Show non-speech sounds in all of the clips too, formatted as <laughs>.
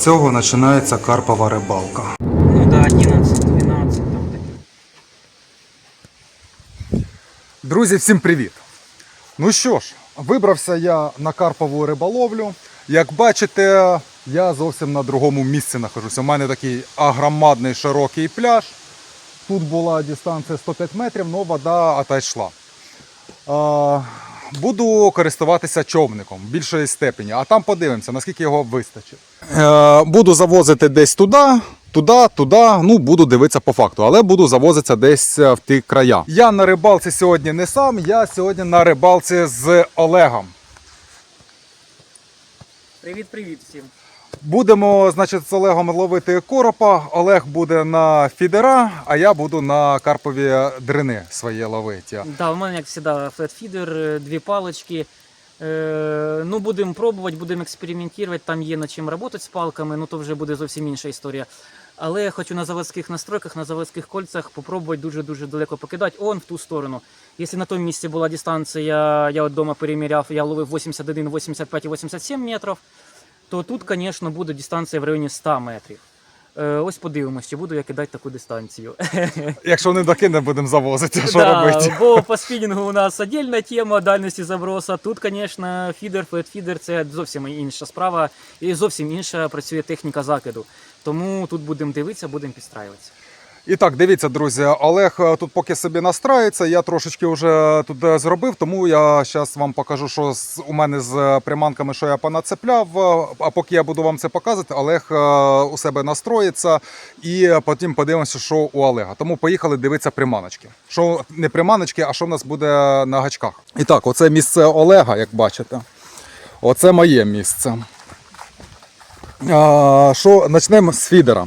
цього починається карпова рибалка. Ну да, 11, 12 там такі. Друзі, всім привіт! Ну що ж, вибрався я на карпову риболовлю. Як бачите, я зовсім на другому місці нахожуся. У мене такий агромадний широкий пляж. Тут була дистанція 105 метрів, але вода отойшла. Буду користуватися човником більшої степені, а там подивимося, наскільки його вистачить. Е, буду завозити десь туди, туди, туди. Ну, буду дивитися по факту, але буду завозитися десь е, в ті края. Я на рибалці сьогодні не сам, я сьогодні на рибалці з Олегом. Привіт-привіт всім. Будемо, значить, з Олегом ловити коропа. Олег буде на фідера, а я буду на карпові дрини свої ловити. Да, у мене, як завжди, флетфідер, е, дві палички. Е, ну, будемо пробувати, будемо експериментувати. Там є над чим працювати з палками, ну то вже буде зовсім інша історія. Але я хочу на заводських настройках, на заводських кольцях попробувати дуже-дуже далеко покидати. Он в ту сторону. Якщо на тому місці була дистанція, я от вдома переміряв, я ловив 81, 85 і 87 метрів, то тут, звісно, буде дистанція в районі 100 метрів. Е, ось подивимось, чи буду я кидати таку дистанцію. <laughs> Якщо не докине, будемо завозити, що да, робити. Бо по спінінгу у нас отдільна тема дальності заброса. Тут, звісно, фідер, флетфідер це зовсім інша справа і зовсім інша працює техніка закиду. Тому тут будемо дивитися, будемо підстраюватися. І так, дивіться, друзі, Олег е, тут поки собі настрається, я трошечки вже тут е, зробив, тому я зараз вам покажу, що у мене з приманками, що я понацепляв. Е, А поки я буду вам це показувати, Олег е, у себе настроїться і потім подивимося, що у Олега. Тому поїхали дивитися приманочки. Що не приманочки, а що в нас буде на гачках. І так, оце місце Олега, як бачите. Оце моє місце. А, Що почнемо з фідера.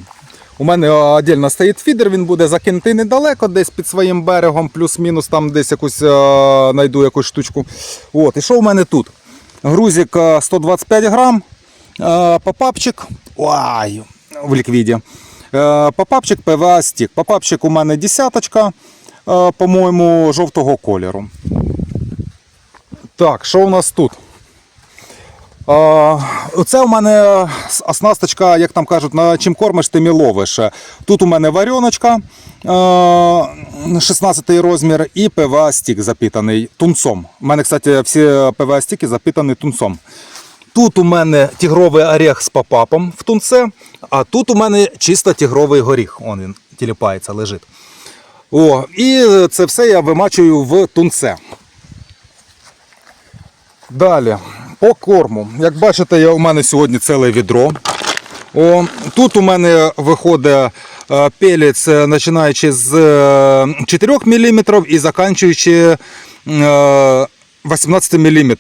У мене віддільно стоїть фідер, він буде закинутий недалеко, десь під своїм берегом, плюс-мінус, там десь якусь е, знайду якусь штучку. От, і що у мене тут? Грузик е, 125 грам, е, попапчик. Ой, в ліквіді. Е, Попапчик ПВА стік. Попапчик у мене десяточка, е, по-моєму, жовтого кольору. Так, що у нас тут? А, Це у мене оснасточка, як там кажуть, на чим кормиш, тим і ловиш. Тут у мене варіоночка 16 розмір і ПВА стік запитаний тунцом. У мене, кстати, всі ПВА стіки запитані тунцом. Тут у мене тігровий орех з попапом в тунце, а тут у мене чисто тігровий горіх. Он він тіліпається, лежить. О, і це все я вимачую в тунце. Далі, по корму. Як бачите, я, у мене сьогодні ціле відро. О, тут у мене виходить е, пелець, е, починаючи з е, 4 мм і закінчуючи е, 18 мм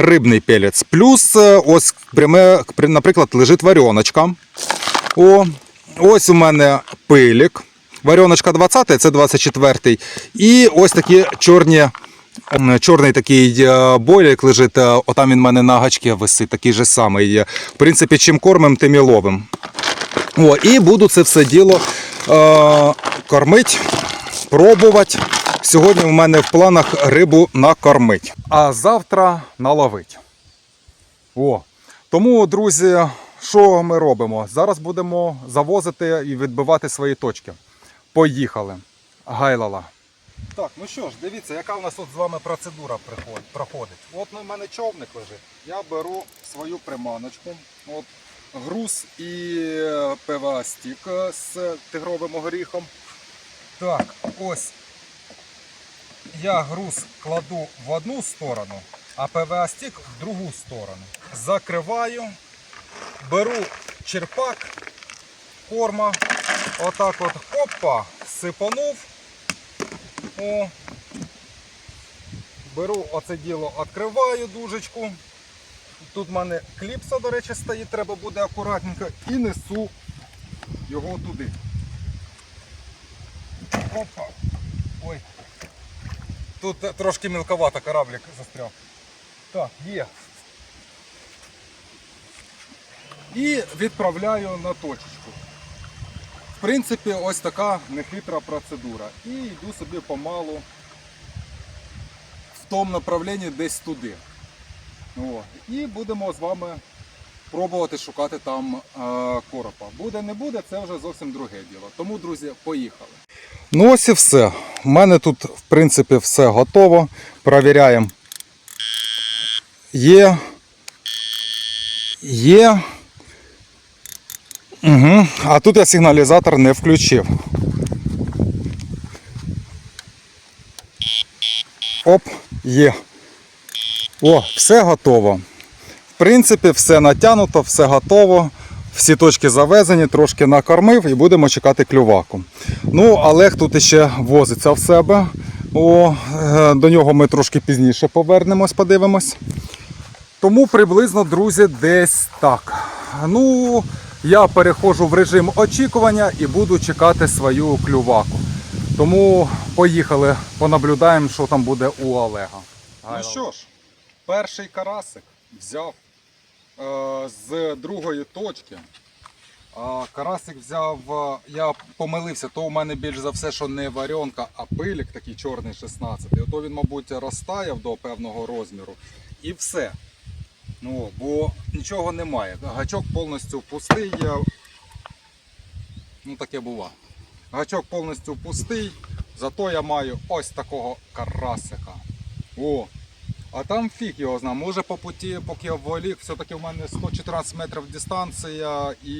рибний пелець. Плюс е, ось пряме, наприклад, лежить варіоночка. О, ось у мене пилік. Варіоночка 20, це 24. І ось такі чорні. Чорний такий е, бойлік лежить, е, отам він в мене на гачці висить, такий же самий. Е, В принципі, чим кормим, тим і ловим. О, і буду це все діло е, кормити, пробувати. Сьогодні в мене в планах рибу накормити, а завтра наловити. О, тому, друзі, що ми робимо? Зараз будемо завозити і відбивати свої точки. Поїхали. Гайлала. Так, ну що ж, дивіться, яка в нас тут з вами процедура проходить. От у мене човник лежить. Я беру свою приманочку. От груз і е, ПВА стік е, з тигровим горіхом. Так, ось я груз кладу в одну сторону, а ПВА стік в другу сторону. Закриваю, беру черпак, корма, отак от хопа, сипанув. О. Беру оце діло, відкриваю дужечку. Тут в мене кліпса, до речі, стоїть, треба буде акуратненько і несу його туди. Опа. Ой. Тут трошки мілковато кораблик застряв. Так, є. І відправляю на точечку. Принципі, ось така нехитра процедура. І йду собі помалу в тому направленні десь туди. О. І будемо з вами пробувати шукати там е, коропа. Буде, не буде, це вже зовсім друге діло. Тому, друзі, поїхали. Ну ось і все. У мене тут, в принципі, все готово. Провіряємо. Є. Є. Угу. А тут я сигналізатор не включив. Оп, є. О, все готово. В принципі, все натягнуто, все готово. Всі точки завезені, трошки накормив і будемо чекати клюваку. Ну, Олег тут іще возиться в себе. О, е, до нього ми трошки пізніше повернемось, подивимось. Тому приблизно, друзі, десь так. Ну, я переходжу в режим очікування і буду чекати свою клюваку. Тому поїхали, понаблюдаємо, що там буде у Олега. Ну що ж, перший карасик взяв е, з другої точки. А карасик взяв, е, я помилився, то у мене більш за все, що не варіонка, а пилік такий чорний 16. І ото він, мабуть, розтаяв до певного розміру. І все. Ну, бо нічого немає. Гачок повністю пустий. Я... Ну таке бува. Гачок повністю пустий, зато я маю ось такого карасика. О! А там фіг його знає. Може по путі, поки я волік, все-таки в мене 114 метрів дистанція і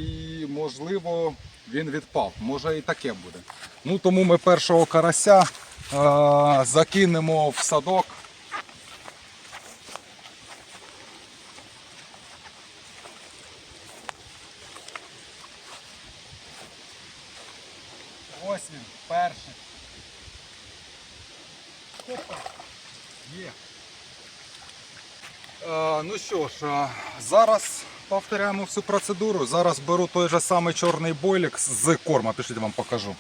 можливо він відпав. Може і таке буде. Ну тому ми першого карася е- закинемо в садок. Ось він, перший. Опа. Є. Е, ну що ж, е, зараз повторяємо всю процедуру. Зараз беру той же самий чорний бойлік з корма. Пишіть, вам покажу.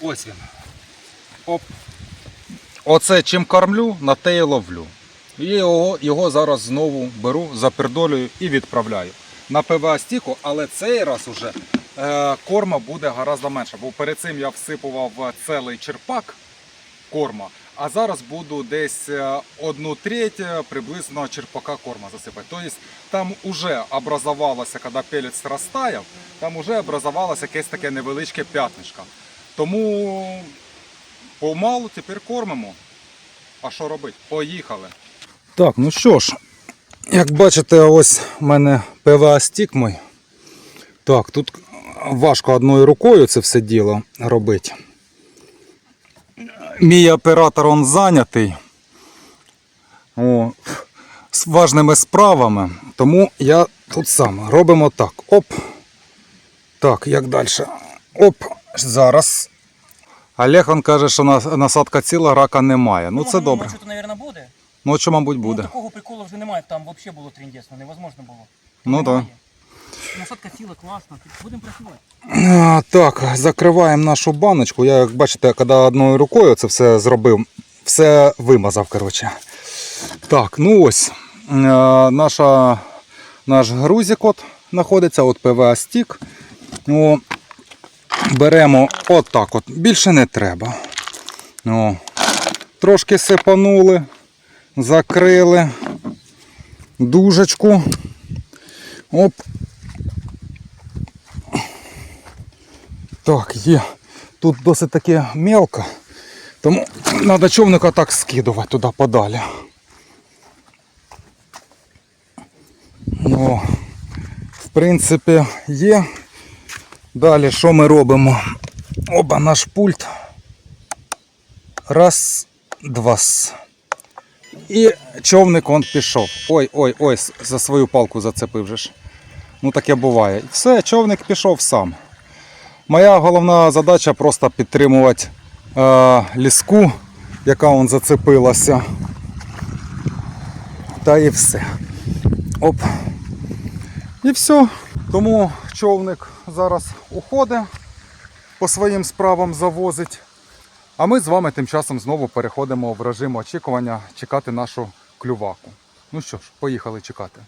Ось він. Оп. Оце чим кормлю, на те і ловлю. І його, його зараз знову беру, запердолюю і відправляю. На ПВА стіку, але цей раз уже корма буде гораздо менше. Бо перед цим я всипував цілий черпак корма, а зараз буду десь е, одну треть е, приблизно черпака корма засипати. Тобто там вже образувалося, коли пелець розтаяв, там вже образувалося якесь таке невеличке п'ятнишко. Тому помалу тепер кормимо. А що робити? Поїхали. Так, ну що ж, як бачите, ось в мене ПВА стік мій. Так, тут важко одною рукою це все діло робити. Мій оператор он зайнятий О, з важними справами, тому я тут сам робимо так. Оп. Так, як далі? Оп, зараз. Олег он каже, що насадка ціла, рака немає. Ну це добре. Що то, мабуть, буде. Ну, що, мабуть, Ну, такого приколу вже немає, там взагалі було трендесно, невозможно було. Ну так. Насадка ціла, класна, будемо працювати. Так, закриваємо нашу баночку. Я, як бачите, коли одною рукою це все зробив, все вимазав. коротше. Так, ну ось. е, Наша, наш грузик от знаходиться, от ПВА стік. О, беремо отак от. Більше не треба. О, трошки сипанули, закрили дужечку. Оп, Так, є. Тут досить таки мелко, тому треба човника так скидувати туди подалі. Ну, в принципі, є. Далі що ми робимо? Оба наш пульт. Раз, два. І човник он пішов. Ой, ой, ой, за свою палку зацепив же ж. Ну таке буває. Все, човник пішов сам. Моя головна задача просто підтримувати е, ліску, яка он зацепилася. Та і все. Оп. І все. Тому човник зараз уходить, по своїм справам завозить. А ми з вами тим часом знову переходимо в режим очікування чекати нашу клюваку. Ну що ж, поїхали чекати.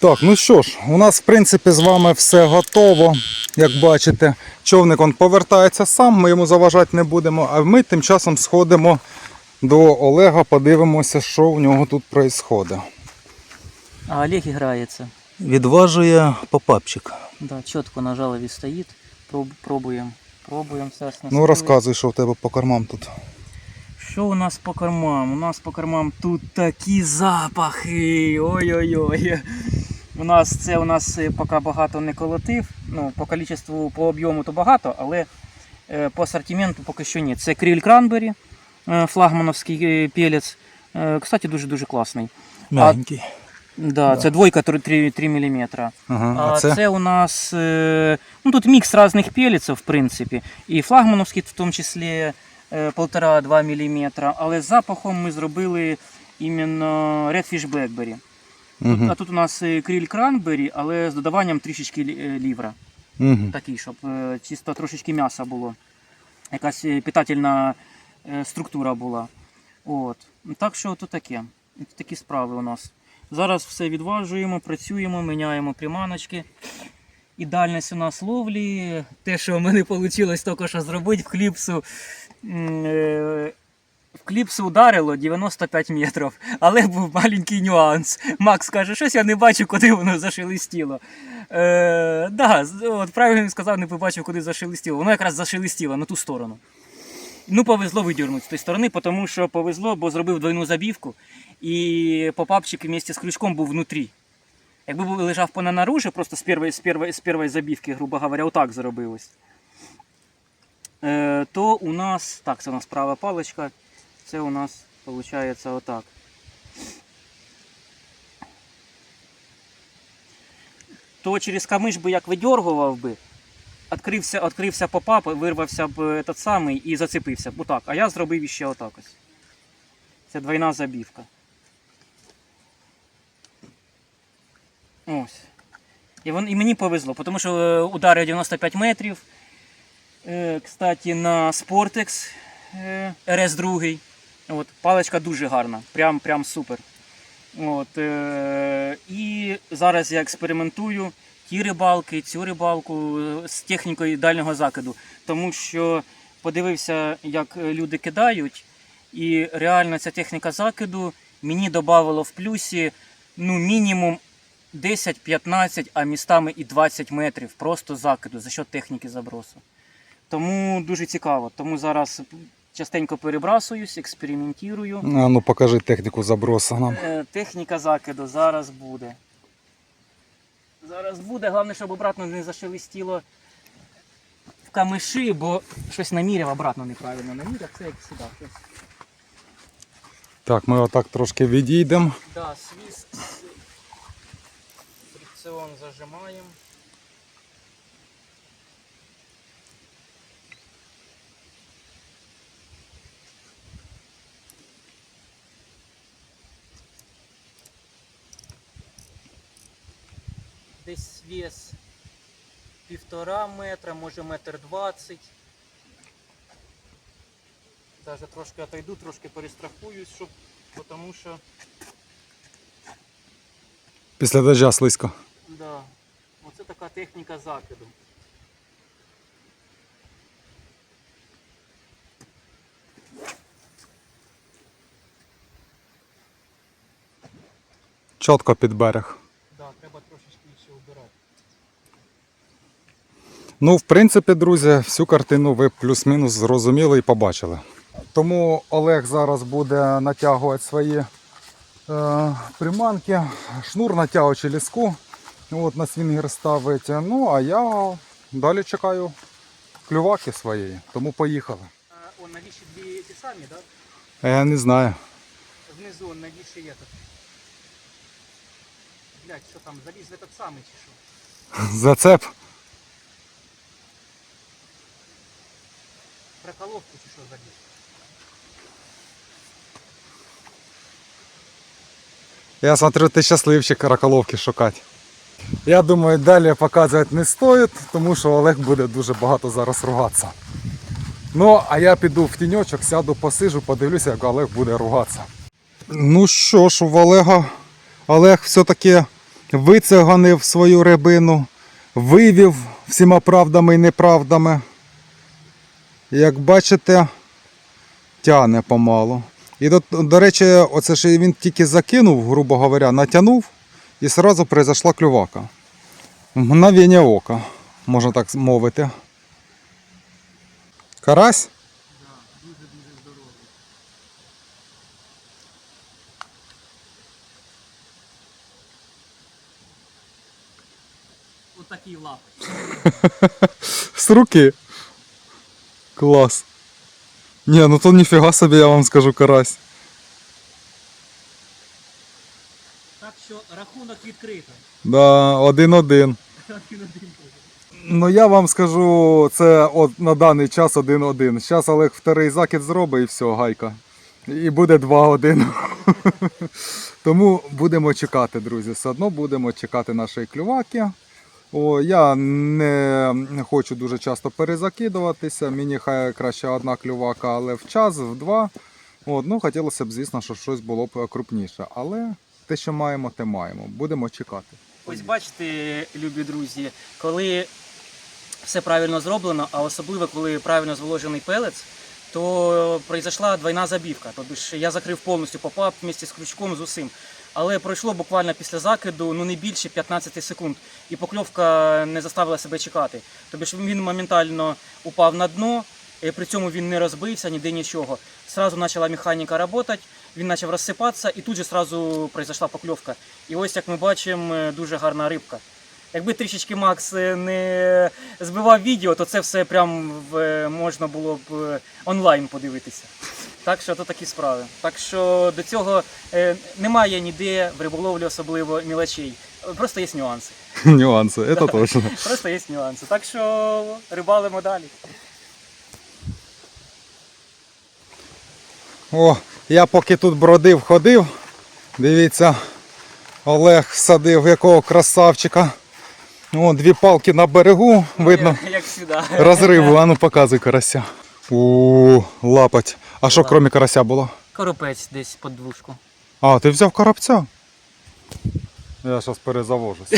Так, ну що ж, у нас в принципі з вами все готово. Як бачите, човник он повертається сам, ми йому заважати не будемо, а ми тим часом сходимо до Олега, подивимося, що в нього тут відбувається. А Олег грається. Відважує попапчик. Да, чітко на жалові стоїть. Пробуємо. Пробуємо зараз. Ну розказуй, що в тебе по кормам тут. Що у нас по кормам? У нас по кормам тут такі запахи. Ой-ой-ой. У нас це у нас е, поки багато не колотив. Ну, по кількості, по об'єму то багато, але е, по асортименту поки що ні. Це кріль кранбері, е, флагмановський пелець. Кстати, дуже-дуже класний. Мягенький. Да, Це двойка 3, 3 мм. Ага, А а це? це? у нас ну, тут мікс різних пелеців, в принципі. І флагмановський, в тому числі 1,5-2 мм. Але з запахом ми зробили іменно Redfish Blackberry. Тут, а тут у нас е, кріль кранбері, але з додаванням трішечки е, лівра. Такий, щоб е, чисто трошечки м'яса було. Якась е, питательна е, структура була. От. Так що тут таке. Такі справи у нас. Зараз все відважуємо, працюємо, міняємо приманочки. І дальність у нас ловлі. Те, що в мене вийшло тільки що зробити, в кліпсу. Е, В кліпсу ударило 95 метрів, але був маленький нюанс. Макс каже, щось я не бачу, куди воно зашелестіло. Е, да, от правильно він сказав, не побачив, куди зашелестіло. Воно якраз зашелестіло на ту сторону. Ну, повезло видірнути з тієї сторони, тому що повезло, бо зробив двойну забівку, і попапчик вместе з крючком був внутрі. Якби лежав по просто з першої, з з забівки, грубо говоря, отак зробилось. Е, то у нас, так, це у нас права паличка, це у нас виходить отак. То через камиш би як видьоргував би, відкрився, відкрився попап, вирвався б этот самий і зацепився б отак. А я зробив іще отак ось. Це двойна забівка. Ось. І, вон, і мені повезло, тому що е, удари 95 метрів. Е, кстати, на Sportex е, RS2. От, паличка дуже гарна, прям, прям супер. От, е, і зараз я експериментую ті рибалки, цю рибалку з технікою дальнього закиду. Тому що подивився, як люди кидають, і реально ця техніка закиду мені додавала в плюсі ну, мінімум 10-15, а містами і 20 метрів просто закиду за счет техніки забросу. Тому дуже цікаво. Тому зараз частенько перебрасуюсь, експериментую. А ну покажи техніку заброса нам. Е, Техніка закиду зараз буде. Зараз буде, головне, щоб обратно не зашелестіло в камиші, бо щось наміряв обратно неправильно наміряв. Це як завжди. Так, ми отак трошки відійдемо. Да, свист, фрикціон зажимаємо. Десь вес півтора метра, може метр двадцять. Даже трошки отойду, трошки перестрахуюсь, щоб, тому що Після дождя слизько. Да. Оце така техніка закиду. Чітко під берег. Да, треба трошечки ще убирати. Ну, в принципі, друзі, всю картину ви плюс-мінус зрозуміли і побачили. Тому Олег зараз буде натягувати свої е, приманки, шнур натягуючи ліску. От на свінгер ставить. Ну, а я далі чекаю клюваки своєї. Тому поїхали. А, он навіщо дві ті самі, да? Я не знаю. Внизу он навіщо є тут. Блять, що там, заліз в этот самий чи що? <laughs> Зацеп. Проколовку чи що? Я смотрю, ти щасливчик раколовки шукати. Я думаю, далі показувати не стоїть, тому що Олег буде дуже багато зараз ругатися. Ну, а я піду в тіньочок, сяду, посижу, подивлюся, як Олег буде ругатися. Ну що ж, в Олега Олег все-таки вицеганив свою рибину, вивів всіма правдами і неправдами. Як бачите, тяне помалу. І до, до речі, оце ж він тільки закинув, грубо говоря, натягнув, і одразу произошла клювака. Мгновення ока, можна так мовити. Карась? Отакий лапи. З руки. Клас. Ні, ну то ніфіга собі, я вам скажу, карась. Так що рахунок відкрито. Да, один-один. Ну я вам скажу, це от на даний час один-один. Зараз Олег вторий закид зробить і все, гайка. І буде 2-1. <laughs> Тому будемо чекати, друзі. Все одно будемо чекати нашої клюваки. О, я не хочу дуже часто перезакидуватися. Мені хай краще одна клювака, але в час, в два. От, ну, хотілося б, звісно, щоб щось було б крупніше. Але те, що маємо, те маємо. Будемо чекати. Ось бачите, любі друзі, коли все правильно зроблено, а особливо коли правильно зволожений пелець, то пройшла двойна забівка. Тобто я закрив повністю попап вместе з крючком з усім. Але пройшло буквально після закиду ну не більше 15 секунд, і покльовка не заставила себе чекати. Тобто він моментально упав на дно, при цьому він не розбився ніде нічого. Сразу почала механіка працювати, він почав розсипатися, і тут же сразу пройшла покльовка. І ось як ми бачимо, дуже гарна рибка. Якби трішечки Макс е, не збивав відео, то це все прям в- можна було б е, онлайн подивитися. Так що то такі справи. Так що до цього е, немає ніде в риболовлі особливо мілочей. Просто є нюанси. <laughs> Нюанси, це точно. Просто є нюанси. Так що рибалимо далі. О, я поки тут бродив, ходив. Дивіться, Олег садив якого красавчика. О, дві палки на берегу, видно. Як, завжди. Розриву, а ну показуй карася. У лапать. А що крім карася було? Коропець десь під двушку. А, ти взяв коробця? Я зараз перезавожусь.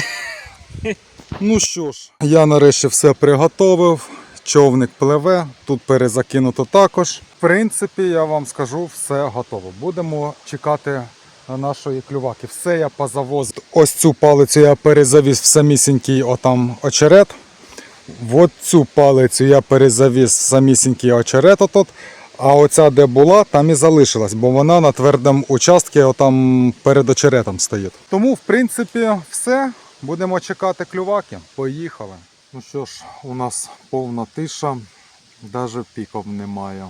<laughs> ну що ж, я нарешті все приготовив. Човник пливе, тут перезакинуто також. В принципі, я вам скажу, все готово. Будемо чекати нашої клюваки. Все я позавозив. Ось цю палицю я перезавіз в самісінький отам очерет. В цю палицю я перезавіз в самісінький очерет отут. А оця, де була, там і залишилась, бо вона на твердому участку отам перед очеретом стоїть. Тому, в принципі, все. Будемо чекати клюваки. Поїхали. Ну що ж, у нас повна тиша, навіть піков немає.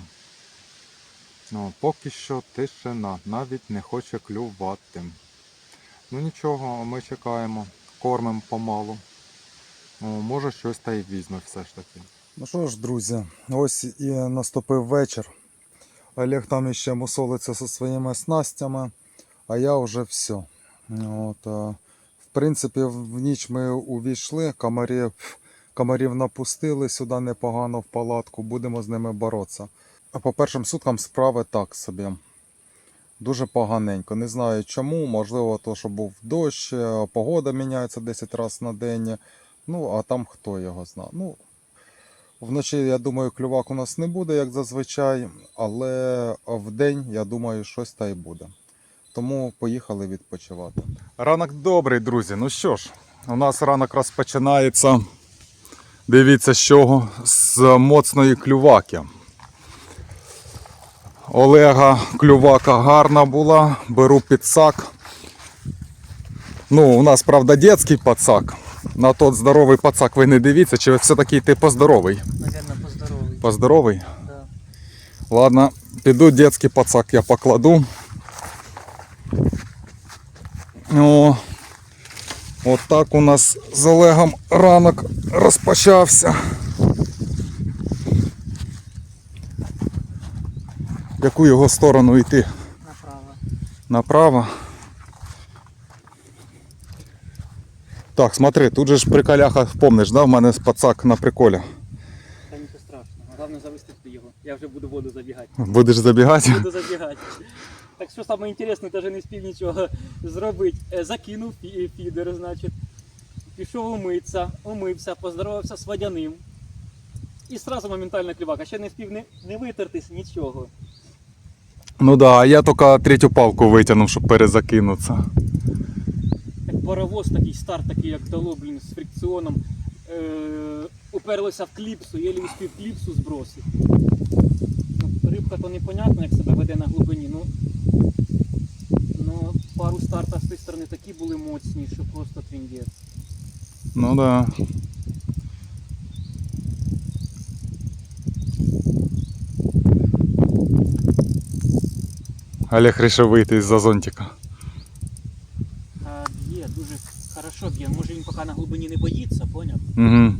Ну, поки що тишина, навіть не хоче клювати. Ну нічого, ми чекаємо, кормимо помалу. О, може щось та й візьме все ж таки. Ну що ж, друзі, ось і наступив вечір. Олег там іще мусолиться зі своїми снастями, а я вже все. От, е, в принципі, в ніч ми увійшли, комарів, комарів напустили сюди непогано в палатку, будемо з ними боротися. По першим суткам справи так собі. Дуже поганенько. Не знаю чому, можливо, то, що був дощ, е, погода міняється 10 разів на день. Ну, а там хто його зна. Ну, вночі, я думаю, клювак у нас не буде, як зазвичай, але в день, я думаю, щось та й буде. Тому поїхали відпочивати. Ранок добрий, друзі. Ну що ж, у нас ранок розпочинається. Дивіться, з чого? З моцної клюваки. Олега клювака гарна була, беру підсак. Ну, у нас, правда, дитячий пацак. На тот здоровий пацак ви не дивіться, чи все-таки ти поздоровий? Навірно, поздоровий. Поздоровий? Да. Ладно, піду дитячий пацак я покладу. О, от так у нас з Олегом ранок розпочався. В яку його сторону йти? Направо. Направо. Так, смотри, тут же ж приколяха, помниш, да, в мене пацак на приколі. Та нічого страшного. Головне завести його. Я вже буду воду забігати. Будеш забігати? Буду забігати. Так що саме інтересне, навіть не спів нічого зробити. Е, Закинув фі- фідер, значить. Пішов умитися, умився, поздоровався з водяним. І одразу моментально клювака. Ще не спів не, не витертись, нічого. Ну да, а я тільки третю палку витягнув, щоб перезакинутися. Як паровоз такий, старт такий, як дало, блін, з фрикціоном. Е, уперлося в кліпсу, єлі успів кліпсу збросити. Ну, рибка то непонятно, як себе веде на глибині. Ну, ну пару старта з тієї сторони такі були моцні, що просто тріндець. Ну да. Олег вирішив вийти із-за зонтика. Б'є, дуже хорошо б'є. Може він поки на глибині не боїться, поняв? Угу.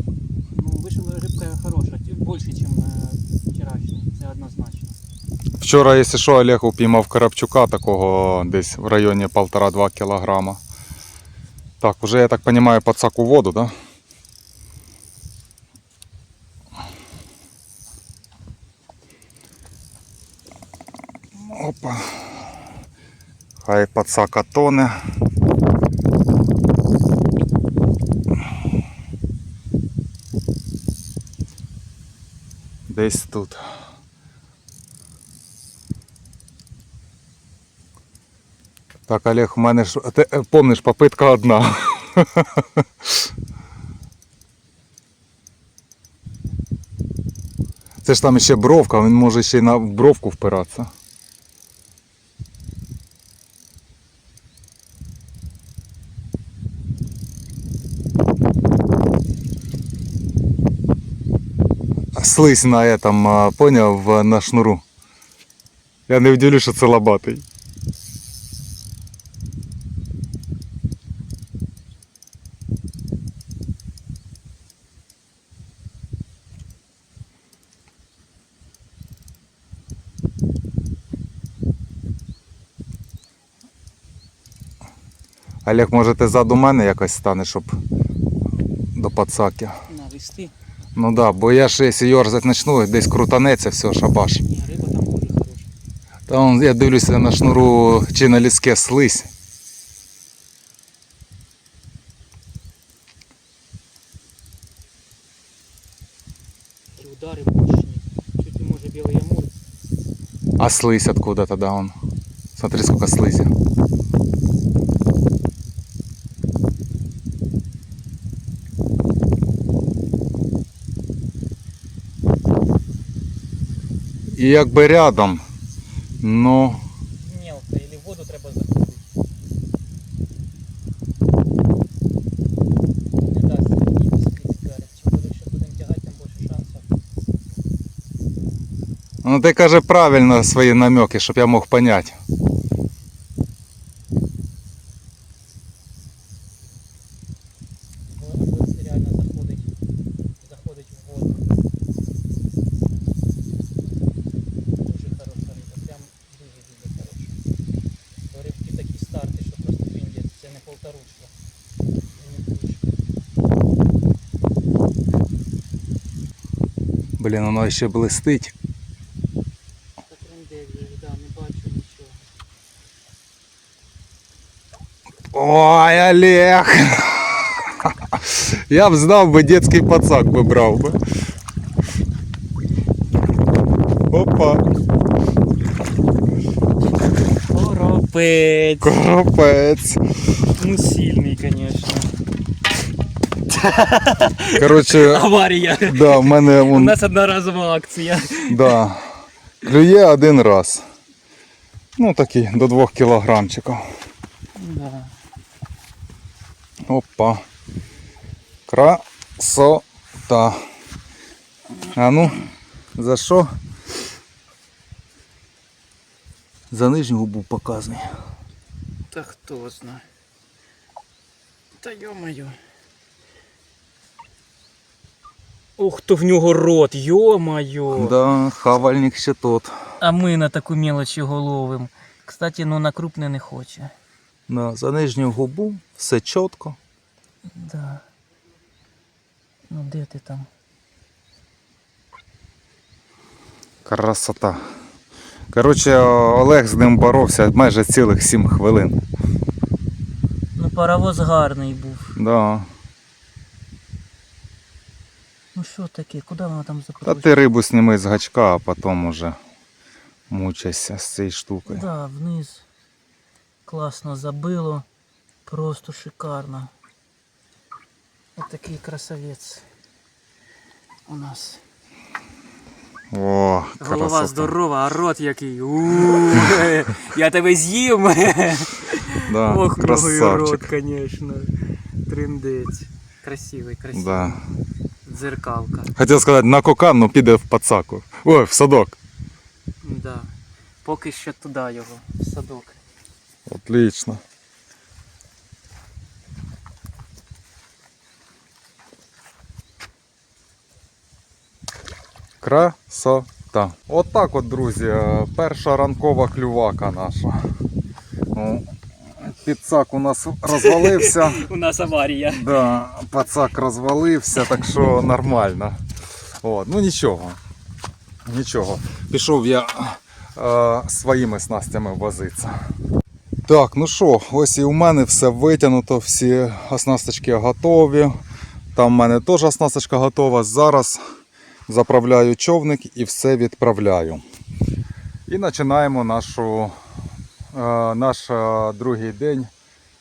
Ну, вийшла рибка хороша, більше, ніж вчорашня, це однозначно. Вчора, якщо що, Олег упіймав Карапчука такого десь в районі 1,5-2 кілограма. Так, уже, я так розумію, пацак у воду, да? Опа. Хай пацака тоне. Десь тут. Так, Олег, у мене ж. Ти е, помниш, попитка одна. Це ж там ще бровка, він може ще й на бровку впиратися. Слизь на этом, в- на шнуру. Я не вділю, що це лобатий. Олег, може ти ззаду мене якось стане, щоб до пацаки. Ну да, бо я ж якщо йорзати почну, десь крутанеться, все, шабаш. Риба там дуже хороша. Та он, я дивлюся на шнуру чи на ліске слизь. І удари мощні. Чуть не може білий амур. А слизь откуда тогда он? Смотри, сколько слизи. І якби рядом, ну, Мелко, или воду треба заходити. Не дасть і спіскарить. Чим більше будемо тягати, тим більше шансів. ну ти каже правильно свої намеки, щоб я мог понять. Блін, воно ще блистить. Та тріндець же, да, не бачу нічого. Ой, Олег! Я б знав би детський пацак би брав би. Опа, Коропець. коропець. Ну сильний, конечно. <laughs> Коротше, Аварія. да, в мене У он, нас одноразова акція. да, клює один раз. Ну такий, до 2 кілограмчиків. Да. Опа. Красота. А ну, за що? За нижню губу показує. Та хто знає. Та йо-моє. Ух, то в нього рот, йо-моє. Да, хавальник ще тот. А ми на таку мелочь його ловим. Кстати, ну на крупне не хоче. Да, за нижню губу все чітко. Да. Ну де ти там? Красота. Коротше, Олег з ним боровся майже цілих 7 хвилин. Ну паровоз гарний був. Да. Ну що таке? Куди воно там Та запустило? ти рибу сніми з гачка, а потім уже мучайся з цією штукою. Да, вниз. Класно забило. Просто шикарно. Ось такий красавець. У нас. О, Голова красота. здорова, а рот який. У, Я тебе з'їм. Да, Ох, мой рот, красавчик. конечно. Триндець. Красивий, красивий. Да. Дзеркалка. Хотів сказати, на кокан, ну піде в пацаку. Ой, в садок. Да. Поки що туди його, в садок. Отлично. Красота. От так от, друзі, е, перша ранкова клювака наша. Підсак у нас розвалився. У нас аварія. Да, пацак розвалився, так що нормально. От, ну нічого. Нічого. Пішов я е, своїми снастями возитися. Так, ну що, ось і у мене все витягнуто, всі оснасточки готові. Там в мене теж оснасточка готова. Зараз заправляю човник і все відправляю. І починаємо нашу, наш е, другий день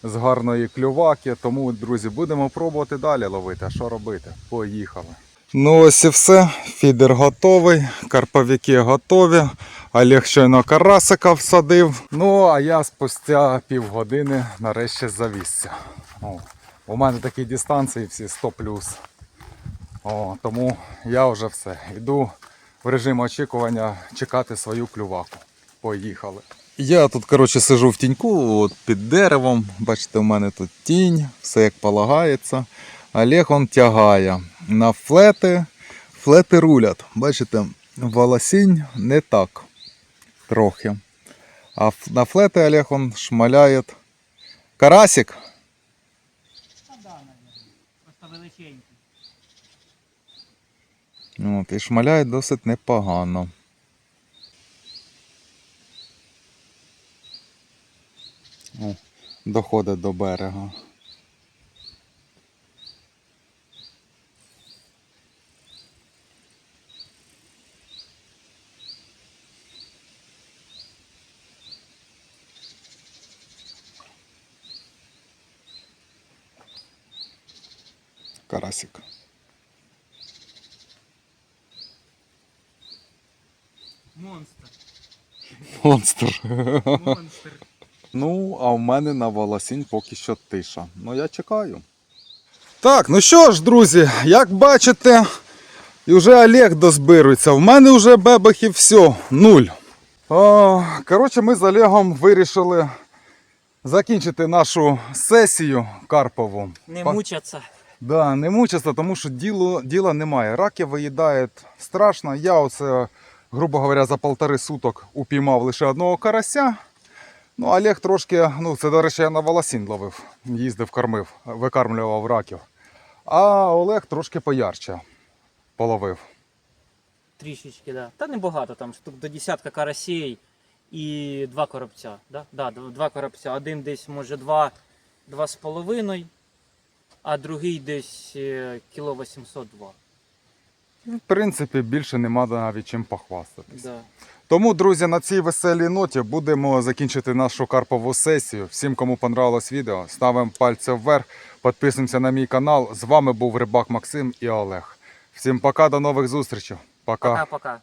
з гарної клюваки. Тому, друзі, будемо пробувати далі ловити. А що робити? Поїхали. Ну ось і все. Фідер готовий, карповики готові. Олег щойно карасика всадив. Ну, а я спустя півгодини нарешті завісся. О, у мене такі дистанції всі 100 О, тому я вже все. Йду в режим очікування чекати свою клюваку. Поїхали. Я тут, коротше, сижу в тіньку, от під деревом. Бачите, у мене тут тінь, все як полагається. Олег он тягає на флети. Флети рулять. Бачите, волосінь не так трохи. А на флети Олег он шмаляє. Карасик. Просто величенький. І шмаляє досить непогано. Доходить до берега. Карасик. Монстр. Монстр. Монстр. А в мене на волосінь поки що тиша. Ну я чекаю. Так, ну що ж, друзі, як бачите, і вже Олег дозбирується. В мене вже бебехів все, нуль. О, коротше, ми з Олегом вирішили закінчити нашу сесію Карпову. Не мучаться. Да, не мучиться, тому що діло, діла немає. Раки виїдають страшно. Я оце, грубо говоря, за полтори суток упіймав лише одного карася. Ну, Олег трошки, ну це, до речі, я на волосін ловив, їздив, кормив, викармлював раків. А Олег трошки поярче половив. Трішечки, да. Та небагато, там штук до десятка карасей і два коробця. Да? Да, два коробця. Один десь може два, два з половиною, а другий десь е, кіло 802. В принципі, більше нема навіть чим похвастатись. Да. Тому, друзі, на цій веселій ноті будемо закінчити нашу карпову сесію. Всім, кому понравилось відео, ставимо пальці вверх, підписуємося на мій канал. З вами був Рибак Максим і Олег. Всім пока, до нових зустрічей. Пока. Пока-пока.